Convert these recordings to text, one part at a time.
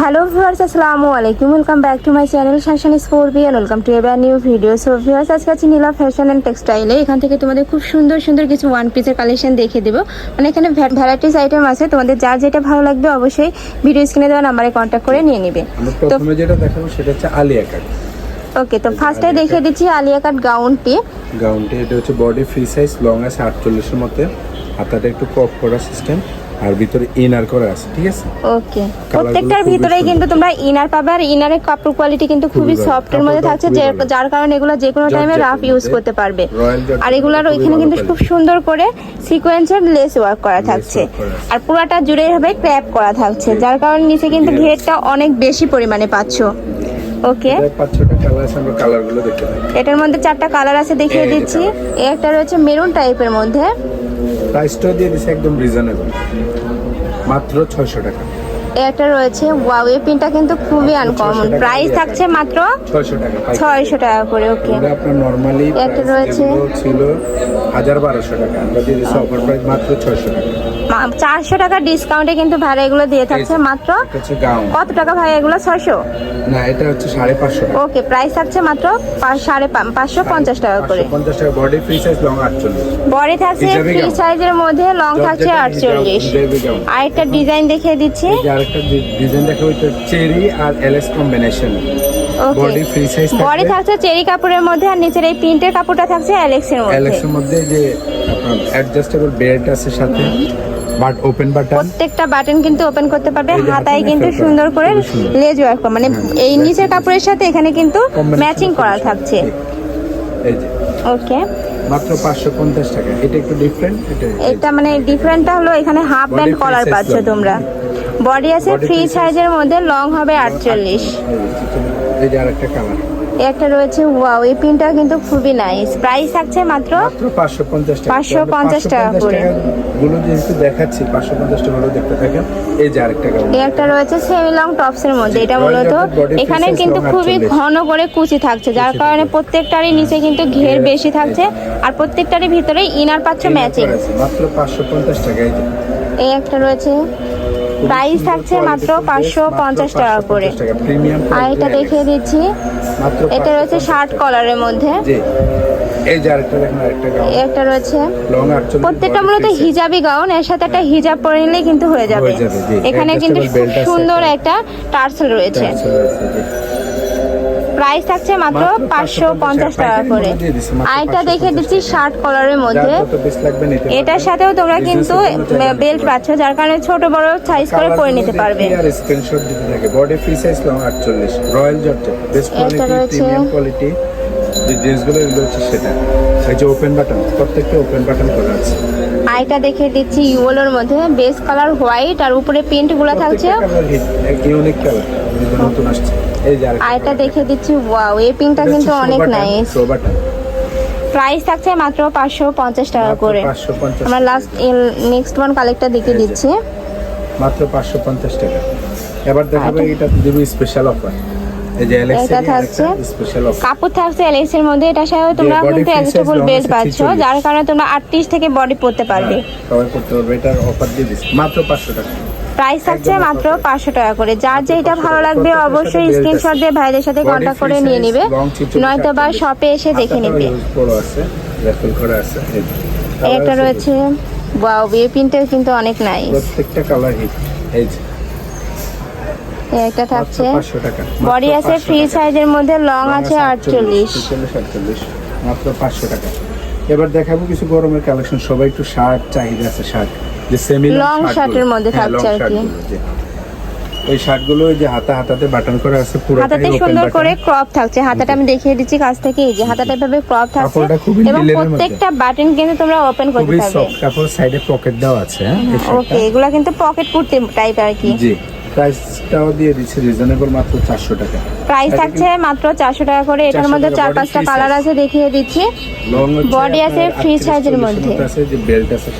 Hello viewers আসসালামু আলাইকুম welcome back to my channel শাসান স্পোর্বি অ্যান্ড ওয়েলকাম টু এবার নিউ ভিডিও সো ভিউয়ার্স আজকে আছি নীলা ফ্যাশন অ্যান্ড টেক্সটাইলে এখান থেকে তোমাদের খুব সুন্দর সুন্দর কিছু ওয়ান পিসের কালেকশন দেখে দেবো। মানে এখানে ভ্যারাইটিস আইটেম আছে। তোমাদের যার যেটা ভালো লাগবে অবশ্যই ভিডিও স্ক্রিনে দেওয়া নাম্বারে কন্ট্যাক্ট করে নিয়ে নেবে। তো যেটা দেখাবো সেটা হচ্ছে আলিয়া কাট ওকে তো ফার্স্টে দেখিয়ে দিচ্ছি আলিয়া কাট গাউনটি গাউনটি এটা হচ্ছে বডি ফ্রি সাইজ লং আছে আটচল্লিশের মধ্যে। হাতাটা একটু কপ করা সিস্টেম আর ভিতরে ইনার করা আছে ঠিক আছে? ওকে প্রত্যেকটার ভিতরেই কিন্তু তোমরা ইনার পাবে আর ইনারের কাপড় কোয়ালিটি কিন্তু খুবই ভালো। সফটের মধ্যে থাকছে যার কারণে এগুলো যে কোনো টাইমে রাফ ইউজ করতে পারবে। আর এগুলার ওইখানে কিন্তু খুব সুন্দর করে সিকোয়েন্সের লেস ওয়ার্ক করা থাকছে। আর পুরাটা জুড়ে হবে ক্র্যাপ করা থাকছে যার কারণে নিচে কিন্তু ঘেরটা অনেক বেশি পরিমাণে পাচ্ছ। ওকে এটায় কালার আছে আমরা কালারগুলো দেখতে পাই এটার মধ্যে চারটা কালার আছে দেখিয়ে দিচ্ছি। একটা রয়েছে মেরুন টাইপের মধ্যে। প্রাইসটাও দিয়ে দিছে একদম রিজনেবল মাত্র ছয়শো টাকা। একটা রয়েছে ওয়াও এই পিনটা কিন্তু খুবই আনকমন প্রাইস থাকছে মাত্র ছয়শো টাকা। পাইকারি। ছয়শো টাকা করে ওকে এটা আপনার নর্মালি একটা রয়েছে। ছিল হাজার বারোশো টাকা। আমরা দিয়ে দিচ্ছি অফার প্রাইস মাত্র ছয়শো টাকা। চারশো টাকা ডিসকাউন্টে কিন্তু ভাড়া এগুলো দিয়ে থাকছে মাত্র এটা কত টাকা ভাই এগুলো? ছয়শো? না এটা হচ্ছে সাড়ে পাঁচশো টাকা। ওকে প্রাইস থাকছে মাত্র পা- সাড়ে পা- পাঁচশো পঞ্চাশ টাকা করে। পঞ্চাশ টাকা। বডি ফ্রি সাইজ লং আটচল্লিশ। বডি থাকছে ফ্রি সাইজের মধ্যে লং থাকছে জর্জেটের আটচল্লিশ। Hijabi gown। আরেকটা ডিজাইন দেখিয়ে দিচ্ছি। আরেকটা ডিজাইন দেখা হইতো চেরি আর LS combination body free size body থাকছে চেরি কাপড়ের মধ্যে আর নিচের এই প্রিন্টের কাপড়টা থাকছে অ্যালেক্সের মধ্যে। এলএস এর মধ্যে যে আপনার অ্যাডজাস্টেবল বেল্ট আছে সাথে বাট ওপেন বাটন প্রত্যেকটা বাটন কিন্তু ওপেন করতে পারবে। হাতায় কিন্তু সুন্দর করে লেজ ওয়ার্ক মানে এই নিচের কাপড়ের সাথে এখানে কিন্তু ম্যাচিং করা থাকছে। ওকে মাত্র পাঁচশো পঞ্চাশ টাকা। এটা একটু ডিফারেন্ট এটা এটা মানে ডিফারেন্টটা হলো এখানে হাফ ব্যান্ড কলার পাচ্ছ তোমরা। বডি আছে ফ্রি সাইজের মধ্যে লং হবে আটচল্লিশ। এই যে আরেকটা কালার একটা রয়েছে ওয়াও এই পিনটা কিন্তু খুবই নাইস প্রাইস থাকছে মাত্র মাত্র পাঁচশো পঞ্চাশ টাকা। 550 টাকা করে। গুলো যেহেতু দেখাচ্ছি পাঁচশো পঞ্চাশ টাকা গুলো দেখতে থাকেন। এই যে আরেকটা কালার এই একটা রয়েছে সেমি লং টপসের মধ্যে। এটা মূলত এখানে কিন্তু খুবই ঘন করে কুচি থাকছে যার কারণে প্রত্যেকটারই নিচে কিন্তু ঘের বেশি থাকছে। আর প্রত্যেকটারই ভিতরে ইনার পাচ্ছ ম্যাচিং মাত্র পাঁচশো পঞ্চাশ টাকা এই একটা রয়েছে প্রাইস থাকছে মাত্র পাঁচশো পঞ্চাশ টাকা করে। 550 টাকা প্রিমিয়াম আর এটা দেখিয়ে দিচ্ছি। এটা রয়েছে 550 শার্ট কলারের মধ্যে। এটা এই যে আরেকটা দেখেন আরেকটা গাউন একটা রয়েছে। লং প্রত্যেকটা মূলত হিজাবি গাউন এর সাথে একটা হিজাব পরে নিলেই কিন্তু হয়ে যাবে। এখানে কিন্তু খুব সুন্দর একটা। টার্সেল রয়েছে। প্রাইস থাকছে মাত্র পাঁচশো পঞ্চাশ টাকা করে। আরেকটা দেখে দিচ্ছি। শার্ট কলারের মধ্যে। এটার সাথেও তোমরা কিন্তু বেল্ট পাচ্ছ যার কারণে ছোট বড় সাইজ করে পরে নিতে পারবে। আর স্ক্রিনশট দিতে থাকে। Body free size long 48 royal georgette best quality রয়েছে। প্রিমিয়াম কোয়ালিটি যে ড্রেসগুলো এগুলো হচ্ছে সেটা। এই যে ওপেন বাটন প্রত্যেকটা ওপেন বাটন করা আছে। আরেকটা দেখে দিচ্ছি ইউলোর মধ্যে। বেস কালার হোয়াইট আর উপরে প্রিন্টগুলো থাকছে। ইউনিক কালার নতুন আসছে। এই যে আরেকটা দেখে দিচ্ছি ওয়াও এই পিনটা কিন্তু অনেক নাইস প্রাইস থাকছে মাত্র পাঁচশো পঞ্চাশ টাকা করে। 550 আমরা লাস্ট নেক্সট ওয়ান কালেক্টটা দেখে দিচ্ছি। মাত্র 550 টাকা। এবার দেখাবো এটা দিব স্পেশাল অফার এটা থাকছে। কাপড় থাকছে এলএক্স এর মধ্যে। এটা সাথে তোমরা কিন্তু অ্যাডজাস্টেবল বেল্ট পাচ্ছ যার কারণে তোমরা আটত্রিশ থেকে বডি পারবে। সবাই করতে পারবে। এটার অফার দিয়ে দিচ্ছি। মাত্র 500 টাকা। প্রাইস থাকছে মাত্র পাঁচশো টাকা করে। যার যেটা ভালো লাগবে অবশ্যই স্ক্রিনশট দিয়ে ভাইদের সাথে কন্ট্যাক্ট করে নিয়ে নেবে। নয়তো বা শপে এসে দেখে নেবে। একটা রয়েছে ওয়াও বিয়ে পিনটাও কিন্তু অনেক নাইস প্রত্যেকটা কালার হিট এই একটা থাকছে। বডি আছে ফ্রি সাইজের মধ্যে লং আছে আটচল্লিশ। 48, 48, মাত্র পাঁচশো টাকা। এবার দেখাবো কিছু গরমের কালেকশন। সবাই একটু শার্ট চাহিদা আছে শার্ট। যে সেমি shirt এর মধ্যে থাকছে আর কি। ওই শার্টগুলো ওই যে হাতা হাতাতে বাটন করা আছে পুরো হাতাতে সুন্দর করে ক্রপ থাকছে। হাতাটা আমি দেখিয়ে দিচ্ছি কাছ থেকে। এই যে হাতাটা এভাবে ক্রপ থাকছে এবং। প্রত্যেকটা বাটন কিন্তু তোমরা ওপেন করতে পারবে। কাপড় সাইডে পকেট দেওয়া আছে হ্যাঁ ওকে শার্টটা। এগুলা কিন্তু পকেট কুর্তি টাইপ আর কি। জি। প্রাইসটাও দিয়ে দিচ্ছি রিজনেবল মাত্র চারশো টাকা। প্রাইস থাকছে মাত্র চারশো টাকা করে এটার মধ্যে চার পাঁচটা কালার আছে দেখিয়ে দিচ্ছি। Body আছে size এর মধ্যে। আছে যে বেল্ট আছে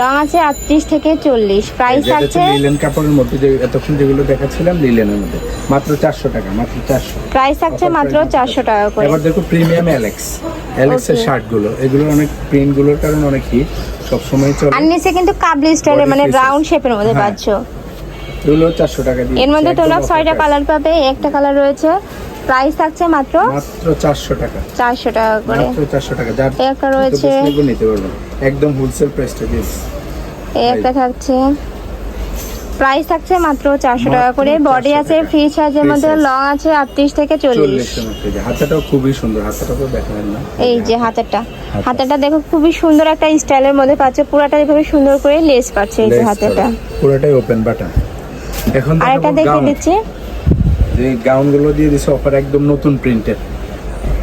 লং আছে আটত্রিশ থেকে চল্লিশ। প্রাইস থাকছে লিলেন কাপড়ের মধ্যে যে এতক্ষণ যেগুলো দেখাচ্ছিলাম লিলেনের মধ্যে। মাত্র চারশো টাকা মাত্র চারশো। প্রাইস থাকছে মাত্র price চারশো টাকা করে। এবার দেখো প্রিমিয়াম অ্যালেক্স অ্যালেক্স এর Okay. শার্টগুলো এগুলোর অনেক কারণে অনেক হিট সবসময় চলে। আর নিচে কিন্তু কাবলি Body মানে রাউন্ড শেপের মধ্যে হ্যাঁ। পাচ্ছ। এগুলো চারশো টাকা দিয়ে এর মধ্যে তোমরা ছয়টা কালার পাবে একটা কালার রয়েছে প্রাইস থাকছে মাত্র মাত্র চারশো টাকা। চারশো টাকা করে। মাত্র টাকা। যার একটা রয়েছে। নিতে পারবেন একদম হোলসেল প্রাইসটা এই একটা থাকছে। প্রাইস থাকছে মাত্র চারশো টাকা করে। বডি আছে। ফ্রি সাইজের মধ্যে লং আছে আটত্রিশ থেকে চল্লিশ। হাতাটাও খুবই সুন্দর। হাতাটাও না। এই যে হাতেরটা হাতা। হাতেরটা দেখো খুবই সুন্দর একটা স্টাইলের মধ্যে পাচ্ছে। পুরাটা এভাবে সুন্দর করে লেস পাচ্ছে এই যে Lace হাতেরটা ওপেন বাটন এখন আরেকটা দেখে দিচ্ছি। যে গাউনগুলো দিয়ে দিছে অফার একদম নতুন প্রিন্টের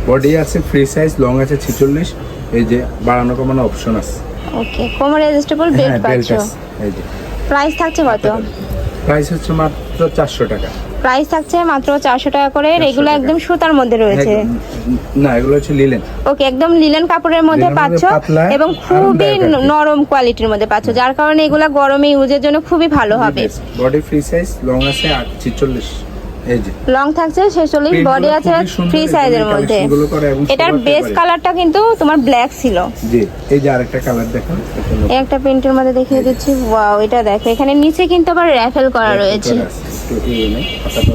বডি আছে ফ্রি সাইজ লং আছে ছিচল্লিশ। এই যে বাড়ানো কমানো অপশন আছে। ওকে কোমর অ্যাডজাস্টেবল বেল্ট পাচ্ছো। এই যে। প্রাইস থাকছে কত? প্রাইস হচ্ছে মাত্র চারশো টাকা। প্রাইস থাকছে মাত্র চারশো টাকা করে 400 এগুলো একদম সুতার মধ্যে রয়েছে। না এগুলো হচ্ছে লিলেন ওকে একদম লিলেন কাপড়ের মধ্যে পাচ্ছ এবং খুবই। নরম কোয়ালিটির মধ্যে পাচ্ছ যার কারণে এগুলো গরমে ইউজের জন্য খুবই ভালো হবে। বডি ফ্রি সাইজ লং আছে আট ছিচল্লিশ এই যে। লং থাকছে ছেচল্লিশ বডি আছে ফ্রি সাইজের মধ্যে। এটার বেস কালারটা কিন্তু তোমার ব্ল্যাক ছিল। জি এই যে আরেকটা কালার। এই একটা প্রিন্টের মধ্যে দেখিয়ে দিচ্ছি। ওয়াও এটা দেখো এখানে নিচে কিন্তু আবার র্যাফেল করা রয়েছে।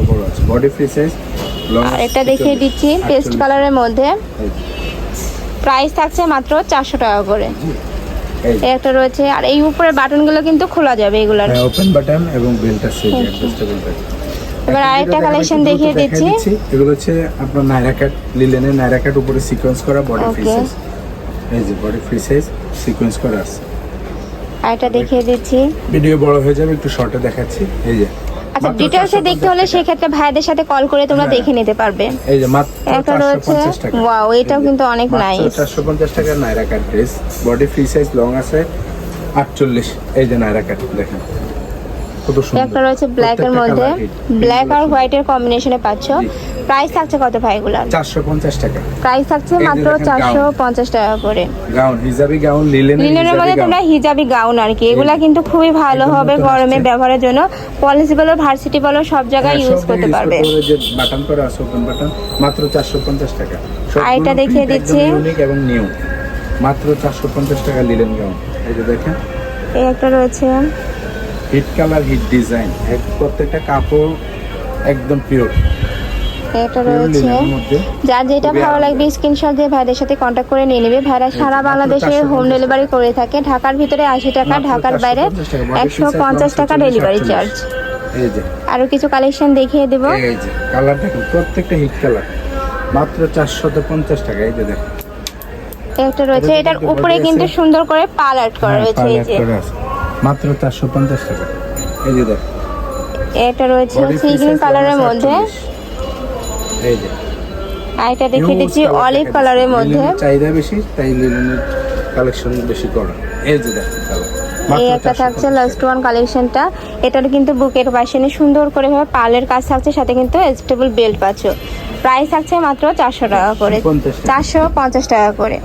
বড় আছে। বডি ফ্রি সাইজ আর এটা দেখিয়ে দিচ্ছি পেস্ট কালারের মধ্যে। প্রাইস থাকছে মাত্র চারশো টাকা করে। একটা রয়েছে আর এই উপরে বাটনগুলো কিন্তু খোলা যাবে এগুলার। হ্যাঁ ওপেন বাটন এবং বেল্ট আছে অ্যাডজাস্টেবল এবার আরেকটা কালেকশন দেখিয়ে দিচ্ছি। এগুলো হচ্ছে আপনার নাইরা কাট লিলেনের নাইরা কাট উপরে সিকোয়েন্স করা বডি ফ্রি সাইজ এই যে বডি ফ্রি সাইজ সিকোয়েন্স করা আছে। আর এটা দেখিয়ে দিচ্ছি। ভিডিও বড় হয়ে যাবে একটু শর্টে দেখাচ্ছি। এই যে। আচ্ছা ডিটেলসে দেখতে হলে সেই ক্ষেত্রে ভাইদের সাথে কল করে তোমরা হ্যাঁ। দেখে নিতে পারবে। এই যে মাত্র একটা রয়েছে 450 ওয়াও এটাও কিন্তু অনেক নাইস চারশো পঞ্চাশ টাকার Naira cut dress body free size long আছে আটচল্লিশ। এই যে নাইরা কাট দেখেন। একটা রয়েছে ব্ল্যাক এর মধ্যে। ব্ল্যাক আর হোয়াইট এর কম্বিনেশনে পাচ্ছ। প্রাইস থাকছে কত ভাইগুলার চারশো পঞ্চাশ টাকা। প্রাইস থাকছে মাত্র দেখেন চারশো পঞ্চাশ টাকা করে। গাউন হিজাবি গাউন লিলেন লিনেনের মধ্যে তোমরা হিজাবি গাউন আর কি। এগুলা কিন্তু খুবই ভালো হবে গরমে ব্যবহারের জন্য। পলিসি বলো ভার্সিটি বলো সব জায়গায় ইউজ করতে পারবে। যে বাটন করা আছে ওপেন বাটন মাত্র চারশো পঞ্চাশ টাকা। আর এটা দেখিয়ে দিচ্ছি। ইউনিক এবং নিউ মাত্র চারশো পঞ্চাশ টাকা লিলেন গাউন। এই যে দেখেন। এই একটা রয়েছে। হিট কালার হিট ডিজাইন প্রত্যেকটা কাপড় একদম পিওর একটা রয়েছে। যার যেটা ভালো লাগবে। স্ক্রিনশট দিয়ে ভাইদের সাথে কন্ট্যাক্ট করে নিয়ে নেবে। ভাইরা সারা বাংলাদেশে হোম ডেলিভারি করে থাকে। ঢাকার ভিতরে আশি টাকা ঢাকার বাইরে 450 একশো পঞ্চাশ টাকা ডেলিভারি চার্জ আরও কিছু কালেকশন দেখিয়ে দেবো। কালার দেখুন প্রত্যেকটা হিট কালার মাত্র চারশত পঞ্চাশ টাকা এই যে দেখেন। একটা রয়েছে। এটার উপরে কিন্তু সুন্দর করে পাল আর্ট করা হ্যাঁ, রয়েছে এই যে। মাত্র চারশো পঞ্চাশ টাকা। এই যে দেখেন। এটা রয়েছে সি গ্রিন কালারের মধ্যে। 48 এই যে। আর এটা দেখিয়ে Huge দিচ্ছি অলিভ কালারের মধ্যে। চাহিদা বেশি তাই লিলেনের কালেকশন বেশি করা। এই যে দেখেন এই একটা থাকছে লাস্ট ওয়ান কালেকশনটা এটার কিন্তু বুকের পাশে নিয়ে সুন্দর করে ভাবে পালের কাজ থাকছে সাথে কিন্তু স্টেবল বেল্ট পাচ্ছ। প্রাইস থাকছে মাত্র চারশো টাকা করে। চারশো পঞ্চাশ টাকা করে।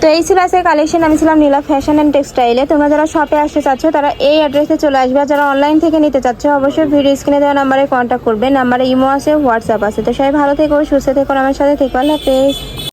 তো এই ছিল আজকে কালেকশন আমি ছিলাম নীলা ফ্যাশন অ্যান্ড টেক্সটাইলে তোমরা যারা শপে আসতে চাচ্ছ, তারা এই অ্যাড্রেসে চলে আসবে। যারা অনলাইন থেকে নিতে চাচ্ছ, অবশ্যই ভিডিও স্ক্রিনে দেওয়া নাম্বারে কন্ট্যাক্ট করবে। নাম্বারে ইমো আছে হোয়াটসঅ্যাপ আছে। তো সবাই ভালো থেকো, সুস্থ থেকো আমার সাথে থেকো। আল্লাহ